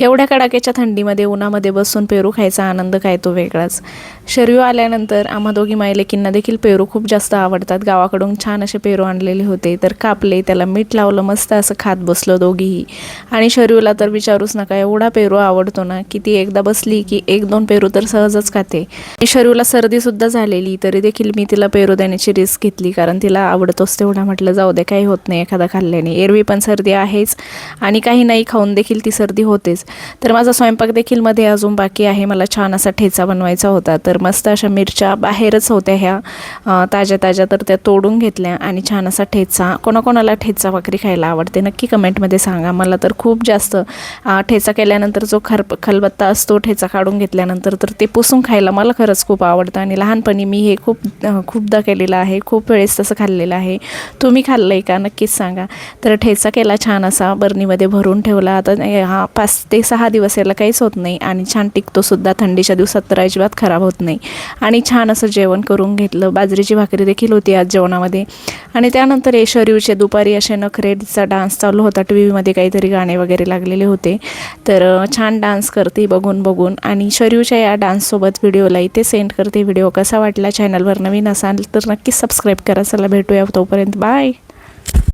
एवढ्या कडाक्याच्या थंडीमध्ये उन्हामध्ये बसून पेरू खायचा आनंद काय तो वेगळाच. शर्यू आल्यानंतर आम्हा दोघी मायलेकींना देखील पेरू खूप जास्त आवडतात. गावाकडून छान असे पेरू आणलेले होते तर कापले त्याला मीठ लावलं मस्त असं खात बसलो दोघीही. आणि शर्यूला तर विचारूच नका एवढा पेरू आवडतो ना की ती एकदा बसली की एक दोन पेरू तर सहजच खाते. आणि शर्यूला सर्दीसुद्धा झालेली तरी देखील मी तिला पेरू देण्याची रिस्क घेतली कारण तिला आवडतोच तेवढा. म्हटलं जाऊ दे काही होत नाही एखादा खाल्ल्याने. एरवी पण सर्दी आहेच आणि काही नाही खाऊन देखील ती सर्दी होतेच तर माझा स्वयंपाक देखील मध्ये अजून बाकी आहे. मला छान असा ठेचा बनवायचा होता. तर मस्त अशा मिरच्या बाहेरच होत्या ह्या. ताज्या ताज्या तर त्या तोडून घेतल्या आणि छान असा ठेचा. कोणाकोणाला ठेचा भाकरी खायला आवडते नक्की कमेंटमध्ये सांगा. मला तर खूप जास्त ठेचा केल्यानंतर जो खरप खलबत्ता असतो ठेचा काढून घेतल्यानंतर तर ते पुसून खायला मला खरंच खूप आवडतं. आणि लहानपणी मी हे खूप खूपदा केलेलं आहे. खूप वेळेस तसं खाल्लेलं आहे. तुम्ही खाल्लं आहे का? नक्कीच सांगा. तर ठेचा केला छान असा. बरणीमध्ये भरून ठेवला. आता हा पाच पाच ते सहा दिवस याला काहीच होत नाही आणि छान टिकतोसुद्धा थंडीच्या दिवसात तर अजिबात खराब होत नाही. आणि छान असं जेवण करून घेतलं. बाजरीची भाकरी देखील होती आज जेवणामध्ये. आणि त्यानंतर हे दुपारी असे नखरेचा डान्स चालू होता. टी व्हीमध्ये काहीतरी गाणे वगैरे लागलेले होते. तर छान डान्स करते बघून बघून. आणि शरीरच्या या डान्ससोबत व्हिडिओला इथे सेंड करते. व्हिडिओ कसा वाटला? चॅनलवर नवीन असाल तर नक्कीच सबस्क्राईब करा. चला भेटूया तोपर्यंत. बाय!